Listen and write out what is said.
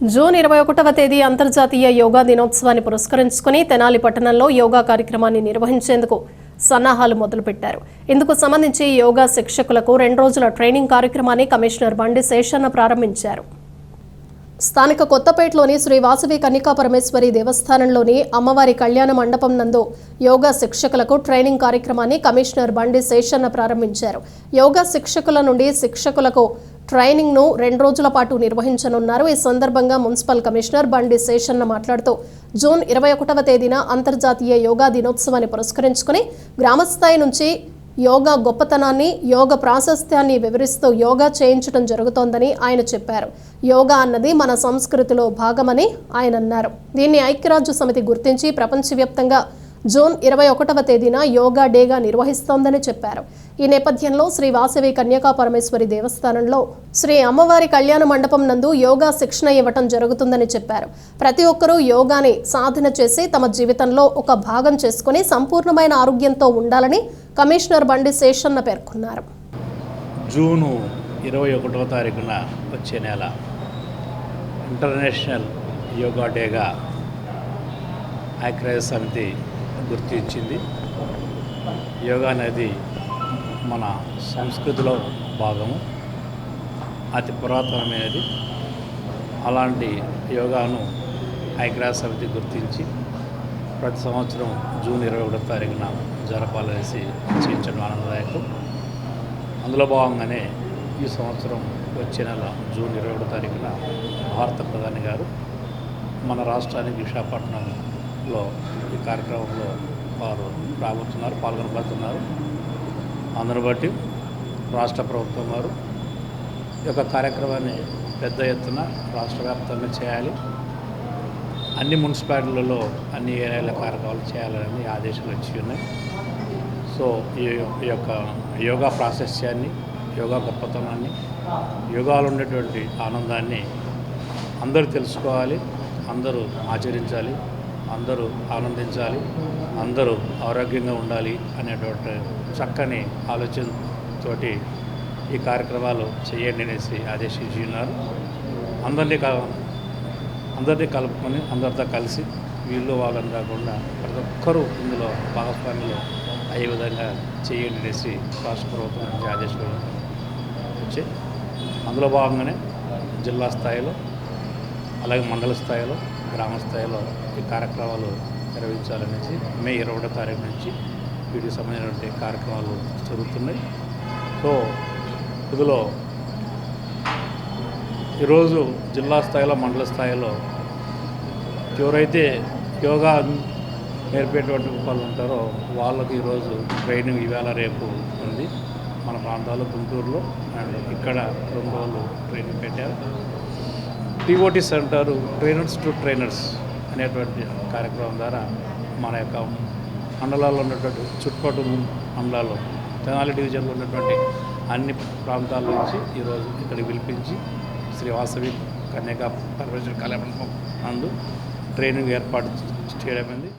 June ఇరవై ఒకటవ తేదీ అంతర్జాతీయ యోగా దినోత్సవాన్ని పురస్కరించుకుని తెనాలి పట్టణంలో యోగా కార్యక్రమాన్ని నిర్వహించేందుకు సన్నాహాలు మొదలుపెట్టారు. ఇందుకు సంబంధించి యోగా శిక్షకులకు రెండు రోజుల ట్రైనింగ్ కార్యక్రమాన్ని కమిషనర్ బండి శేషన్న ప్రారంభించారు. స్థానిక కొత్తపేటలోని శ్రీ వాసవి కన్నికా పరమేశ్వరి దేవస్థానంలోని అమ్మవారి కళ్యాణ మండపం నందు యోగా శిక్షకులకు ట్రైనింగ్ కార్యక్రమాన్ని కమిషనర్ బండి శేషన్న ప్రారంభించారు. యోగా శిక్షకుల నుండి శిక్షకులకు ట్రైనింగ్ను రెండు రోజుల పాటు నిర్వహించనున్నారు. ఈ సందర్భంగా మున్సిపల్ కమిషనర్ బండి శేషన్న మాట్లాడుతూ జూన్ ఇరవై ఒకటవ తేదీన అంతర్జాతీయ యోగా దినోత్సవాన్ని పురస్కరించుకుని గ్రామస్థాయి నుంచి యోగా గొప్పతనాన్ని యోగ ప్రాశస్త్యాన్ని వివరిస్తూ యోగా చేయించడం జరుగుతోందని ఆయన చెప్పారు. యోగా అన్నది మన సంస్కృతిలో భాగమని ఆయన అన్నారు. దీన్ని ఐక్యరాజ్య సమితి గుర్తించి ప్రపంచవ్యాప్తంగా జూన్ ఇరవై ఒకటవ తేదీన యోగా డేగా నిర్వహిస్తోందని చెప్పారు. ఈ నేపథ్యంలో శ్రీ వాసవి కన్యకా పరమేశ్వరి దేవస్థానంలో శ్రీ అమ్మవారి కళ్యాణ మండపం నందు యోగా శిక్షణ ఇవ్వటం జరుగుతుందని చెప్పారు. ప్రతి ఒక్కరూ యోగాని సాధన చేసి తమ జీవితంలో ఒక భాగం చేసుకుని సంపూర్ణమైన ఆరోగ్యంతో ఉండాలని కమిషనర్ బండి శేషన్న పేర్కొన్నారు. జూను ఇరవై ఒకటవ తారీఖున వచ్చే నెల ఇంటర్నేషనల్ యోగా డేగా ఐక్యరాజ్య సమితి గుర్తించింది. యోగా అనేది మన సంస్కృతిలో భాగము. అతి పురాతనమైనది. అలాంటి యోగాను ఐక్యరాజ్య సమితి గుర్తించి ప్రతి సంవత్సరం జూన్ ఇరవై ఒకటో తారీఖున జరపాలనేసి నిశ్చయించడం ఆనందదాయకం అందులో భాగంగానే ఈ సంవత్సరం వచ్చే నెల జూన్ ఇరవై ఒకటో తారీఖున భారత ప్రధాని గారు మన రాష్ట్రానికి లో ఈ కార్యక్రమంలో వారు రాబోతున్నారు పాల్గొనబోతున్నారు అందును బట్టి రాష్ట్ర ప్రభుత్వం వారు ఈ యొక్క కార్యక్రమాన్ని పెద్ద ఎత్తున రాష్ట్ర వ్యాప్తంగా చేయాలి. అన్ని మున్సిపాలిటీలలో అన్ని ఏరియాల కార్యక్రమాలు చేయాలని ఆదేశాలు వచ్చి ఉన్నాయి. సో ఈ ఈ యొక్క యోగా ప్రాశస్యాన్ని యోగా గొప్పతనాన్ని యోగాలో ఉండేటువంటి ఆనందాన్ని అందరూ తెలుసుకోవాలి అందరూ ఆచరించాలి. అందరూ ఆనందించాలి అందరూ ఆరోగ్యంగా ఉండాలి అనేటువంటి చక్కని ఆలోచనతోటి ఈ కార్యక్రమాలు చేయండి అనేసి ఆదేశించి ఉన్నారు. అందరినీ క అందరినీ కలుపుకొని అందరితో కలిసి వీళ్ళు వాళ్ళని కాకుండా ప్రతి ఒక్కరూ ఇందులో భాగస్వామ్యులు అయ్యే విధంగా చేయండి అనేసి రాష్ట్ర ప్రభుత్వం నుంచి ఆదేశాలు వచ్చి అందులో భాగంగానే జిల్లా స్థాయిలో అలాగే మండల స్థాయిలో గ్రామ స్థాయిలో ఈ కార్యక్రమాలు నిర్వహించాలనేసి మే ఇరవై ఒకటో తారీఖు నుంచి వీటికి సంబంధించినటువంటి కార్యక్రమాలు జరుగుతున్నాయి. సో ఇందులో ఈరోజు జిల్లా స్థాయిలో మండల స్థాయిలో ఎవరైతే యోగా నేర్పేటువంటి వాళ్ళు ఉంటారో వాళ్ళకి ఈరోజు ట్రైనింగ్ ఇవాళ రేపు ఉంది. మన ప్రాంతాల్లో గుంటూరులో. అండ్ ఇక్కడ రెండు రోజులు ట్రైనింగ్ పెట్టారు. టీఓటీస్ అంటారు ట్రైనర్స్ టు ట్రైనర్స్ అనేటువంటి కార్యక్రమం ద్వారా మన యొక్క మండలాల్లో ఉన్నటువంటి చుట్టుపక్కల మండలాల్లో తెనాలి డివిజన్లో ఉన్నటువంటి అన్ని ప్రాంతాల నుంచి ఈరోజు ఇక్కడికి పిలిపించి శ్రీవాసవి కన్యకా పరమేశ్వర కళ్యాణ నందు ట్రైనింగ్ ఏర్పాటు చేయడమైంది.